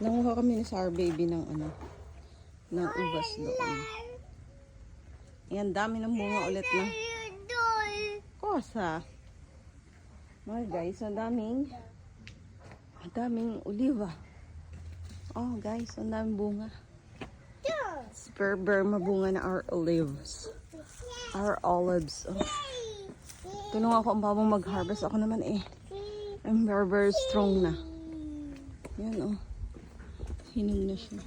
Nanguha kami ni Sar Baby ng ano, ng ubas doon. Ayan, dami ng bunga ulit na. Kosa. Mga guys, ang daming, ang daming oliva. Oh guys, ang daming bunga. Super Burma bunga na our olives. Our olives. Oh. Tulong ako ang babang mag-harvest. Ako naman eh. I'm very, very strong na. Yan oh. Hinog na siya.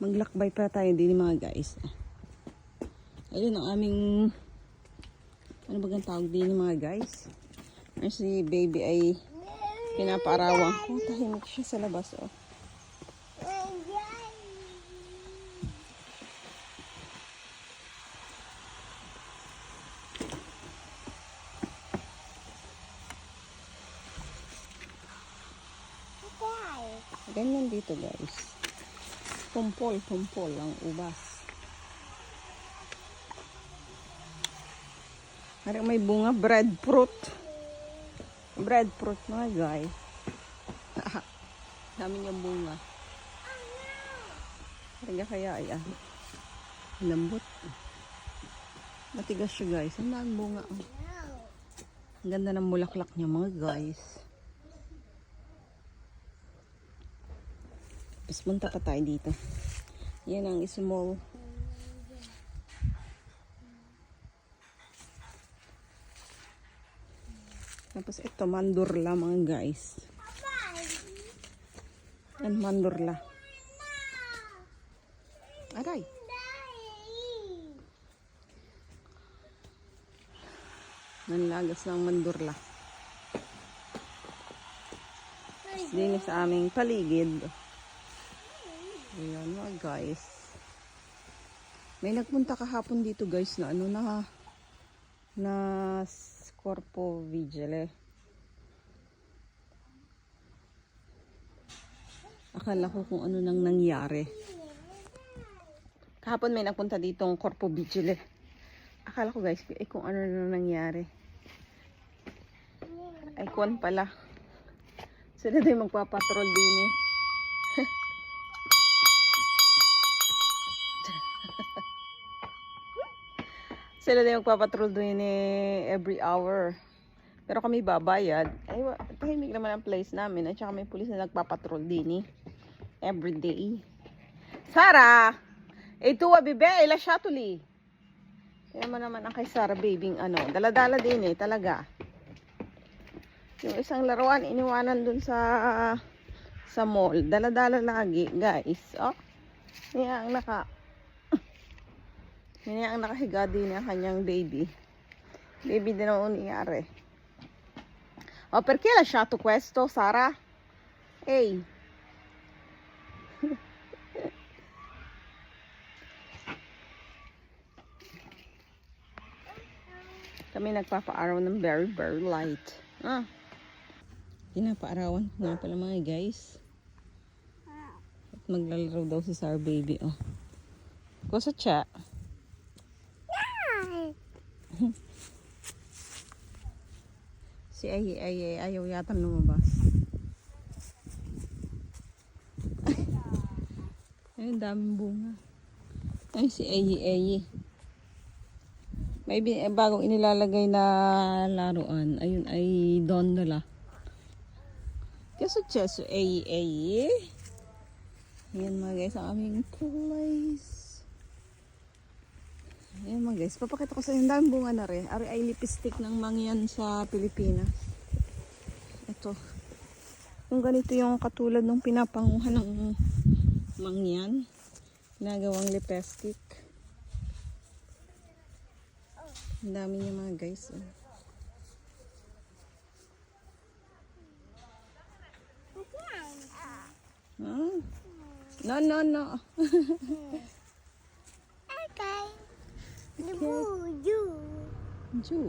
Maglakbay pa tayo din mga guys. Ayun ang aming ano ba tawag din mga guys? Ay, si baby ay pinapaarawan ko. Tahimik siya sa labas oh. Ganyan dito guys. Pumpol ang ubas. Hari may bunga breadfruit. Breadfruit mga guys. Dami niyang bunga. Hari kaya ay ah. Lambot. Matigas siya guys. Ang daming bunga. Ang ganda ng mulaklak niya mga guys. Tapos punta pa tayo dito. Yan ang small. Tapos ito, mandurla mga guys. Yan, mandurla. Aray. Nanlagas ng mandurla. Tapos din sa aming paligid. Ayan mga guys. May nagpunta kahapon dito guys na ano na na Corpo Vigile. Akala ko kung ano nang nangyari. Kahapon may nagpunta dito ng Corpo Vigile. Akala ko guys eh, kung ano nang nangyari. Kuwan pala. Sila din magpapatrol din eh. Sila din magpapatrol doon eh, every hour. Pero kami babayad. Ay, tahimik naman ang place namin. At saka may pulis na nagpapatrol din eh. Every day. Sara! Ito wa bibe, ila siya tuli. Kaya mo naman ang kay Sara baby ano, daladala din eh, talaga. Yung isang laruan iniwanan dun sa sa mall. Daladala lagi, guys. Oh. Yan naka yan ang nakahiga din ang kanyang baby. Baby din ang nangyari. Oh, perché hai lasciato questo, Sara? Ehi. Kami nagpapaaraw ng very, very light. Ah. Pinapaarawan ko nga pala mga guys. At maglalaro daw si Sar Baby, oh. Cosa c'è? Si ay ay ay ayaw yata lumabas. Ay, ang daming bunga. Ay, si Ayi Ayi. May eh, bagong inilalagay na laruan. Ayun ay Dondola. Che successo, Ayi Ayi? Ayan mga guys, ang aming place. Ayan mga guys, papakita ko sa inyo. Ang bunga na rin. Ari ay lipstick ng mangyan sa Pilipinas. Ito. Kung ganito yung katulad ng pinapanguhan ng mangyan. Ginagawang lipstick. Ang dami niya mga guys. oh. Ah. No, no, no. Okay. Boo, you. Ju.